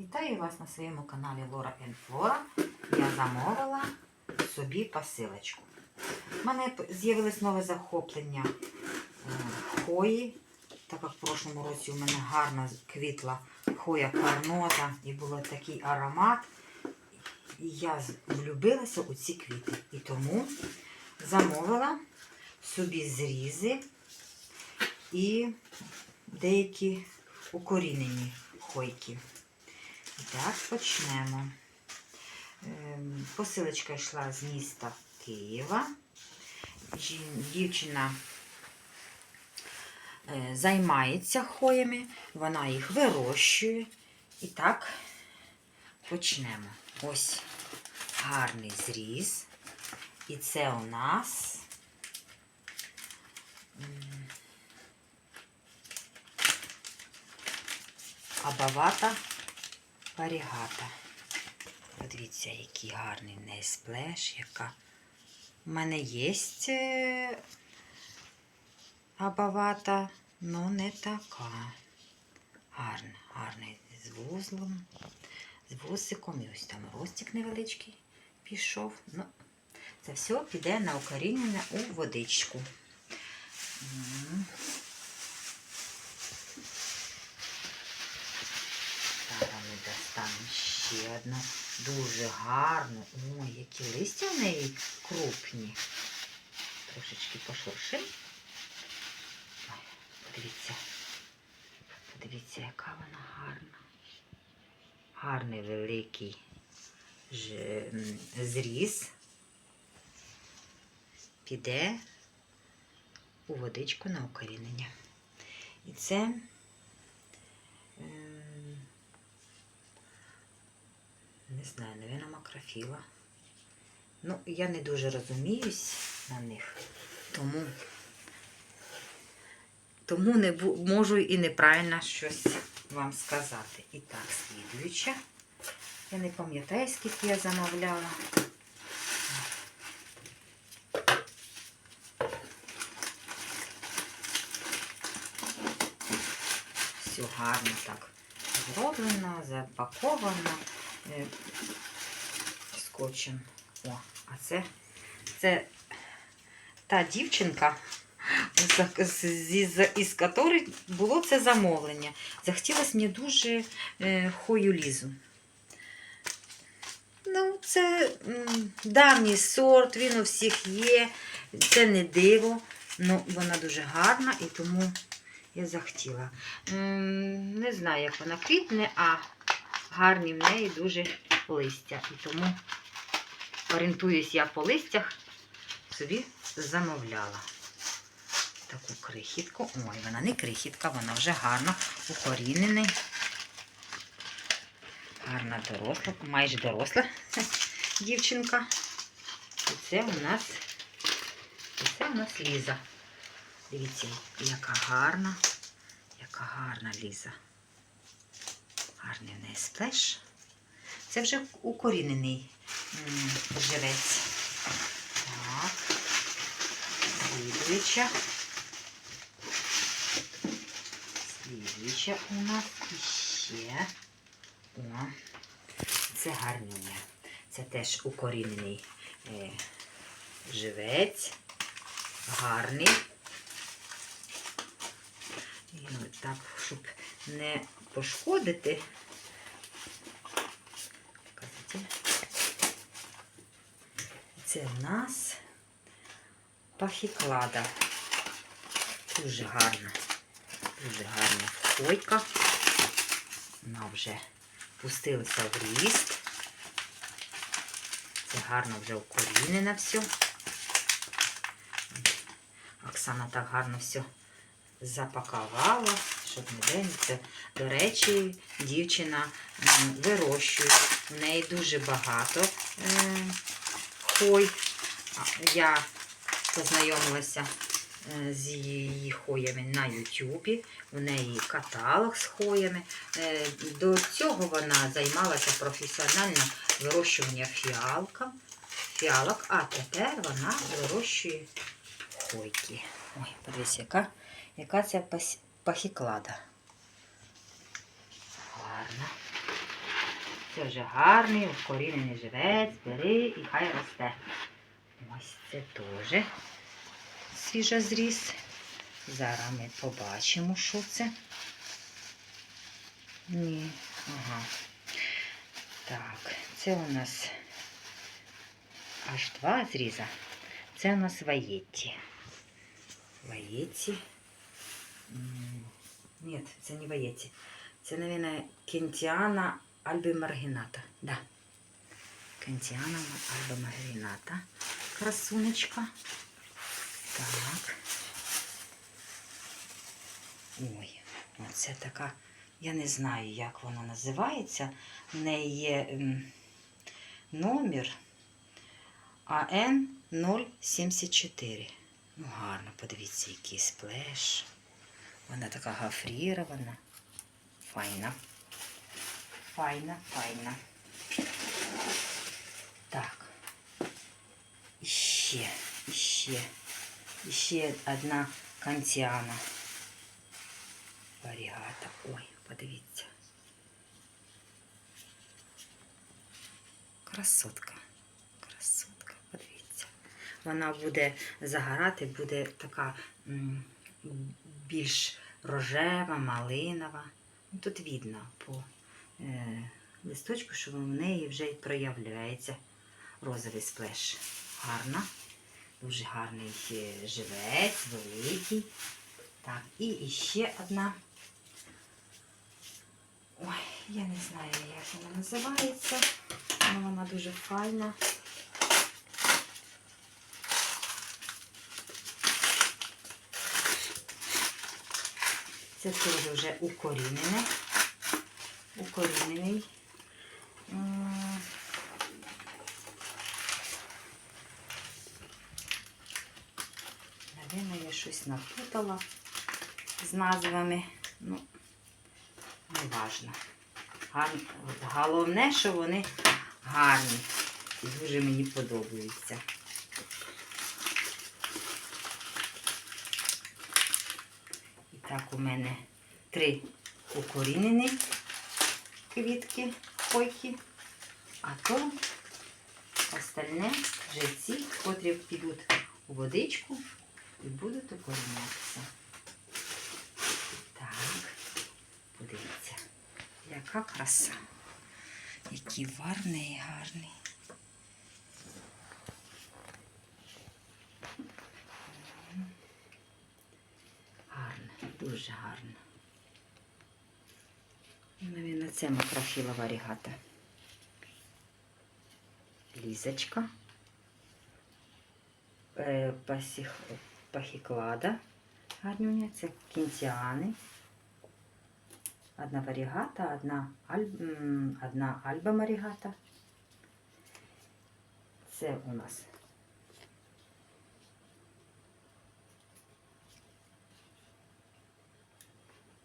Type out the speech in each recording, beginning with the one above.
Вітаю вас на своєму каналі Лора Flora. Я замовила собі посилочку. У мене з'явилось нове захоплення е, хої. Так як в прошлому році у мене гарно квітла хоя карноза і був такий аромат. І я влюбилася у ці квіти. І тому замовила собі зрізи і деякі укорінені хойки. Так, почнемо. Ем, Посилочка йшла з міста Києва. Дівчина е, займається хоями, вона їх вирощує. І так, почнемо. Ось гарний зріз. І це у нас абавата варігата. Подивіться, який гарний в неї сплеш, яка. У мене є е, абавата, але не така. Гарна, гарний з вузлом, з вусиком. І ось там ростик невеличкий пішов. Ну, це все піде на укорінення у водичку. М. Зараз ми достанемо ще одну. Дуже гарну. Ой, які листя в неї крупні. Трошечки пошуршим. Подивіться. Подивіться, яка вона гарна. Гарний великий зріз. Піде у водичку на укорінення. І це не знаю, навіть макрофіла. Ну, я не дуже розуміюсь на них, тому, тому не можу і неправильно щось вам сказати. І так, слідуюча. Я не пам'ятаю, скільки я замовляла. Все гарно так зроблено, запаковано скотчем. О, а це, це та дівчинка, із якої було це замовлення. Захотілося мені дуже е, хою лізу. Ну, це давній сорт, він у всіх є. Це не диво, але вона дуже гарна і тому я захотіла. Не знаю, як вона квітне, а гарні в неї дуже листя. І тому орієнтуюсь я по листях, собі замовляла таку крихітку. Ой, вона не крихітка, вона вже гарно укорінений. Гарна доросла, майже доросла дівчинка. І це у нас, і це у нас Ліза. Дивіться, яка гарна, яка гарна Ліза. Гарний сплеш. Це вже укорінений живець. Так. Слідуюча. Слідуюча у нас іще. О, це гарнюня. Це теж укорінений е, живець. Гарний. І так, щоб не пошкодити. Це в нас пахіклада. Дуже гарна. Дуже гарна хойка. Вона вже пустилася в ріст. Це гарно вже укорінено все. Оксана так гарно все запакувала, щоб не це. До речі, дівчина вирощує. В неї дуже багато е, хой. Я познайомилася е, з її хоями на Ютубі. У неї каталог з хоями. Е, До цього вона займалася професіонально вирощуванням фіалка, фіалок, а тепер вона вирощує хойки. Ой, подивись, яка, яка ця пахіклада. Гарна. Це вже гарний, укорінений живець, бери і хай росте. Ось це теж свіжозріз. Зараз ми побачимо, що це. Ні, ага. Так, це у нас аж два зріза. Це у нас ваєтті. Ваєтті. Ні, це не ваєтті. Це, мабуть, кентіана альби маргіната. Да. Кентіана альба маргіната. Красунечка. Так. Ой, оце така. Я не знаю, як вона називається. В неї є ем, номер АН 074. Ну, гарно, подивіться, який сплеш. Вона така гафрірована. Файна. Файна, файна. Так. Іще, іще, іще одна кантіана. Варігата. Ой, подивіться. Красотка. Красотка, подивіться. Вона буде загорати, буде така більш рожева, малинова. Тут видно по листочку, що в неї вже проявляється розовий сплеш. Гарна. Дуже гарний е, живець, великий. Так, і ще одна. Ой, я не знаю, як вона називається, але вона дуже файна. Це теж вже укорінене. Укорінений. Наверно, я щось напутала з назвами. Ну, не важно. Головне, що вони гарні. І дуже мені подобаються. І так у мене три укорінені квітки, койки, а то остальне вже ці, котрі підуть у водичку і будуть укорінятися. Так, подивіться, яка краса. Який варний і гарний. Дуже гарно. Навіть це макрофілова рігата. Лізочка. Е, пахіклада. Гарнюня. Це кінтіани. Одна варігата, одна, аль... м, одна альба марігата. Це у нас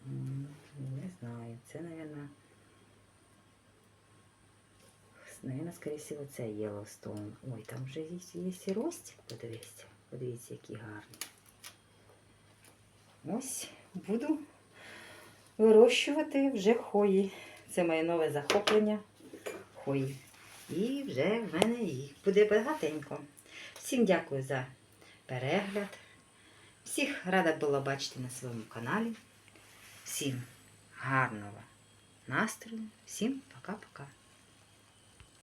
не знаю, це, наверное, наверное, скорее всего, це Yellowstone. Ой, там вже є, і ростик, подивіться. Подивіться, який гарний. Ось буду вирощувати вже хої. Це моє нове захоплення хої. І вже в мене їх буде багатенько. Всім дякую за перегляд. Всіх рада була бачити на своєму каналі. Всім гарного настрою, всім пока-пока.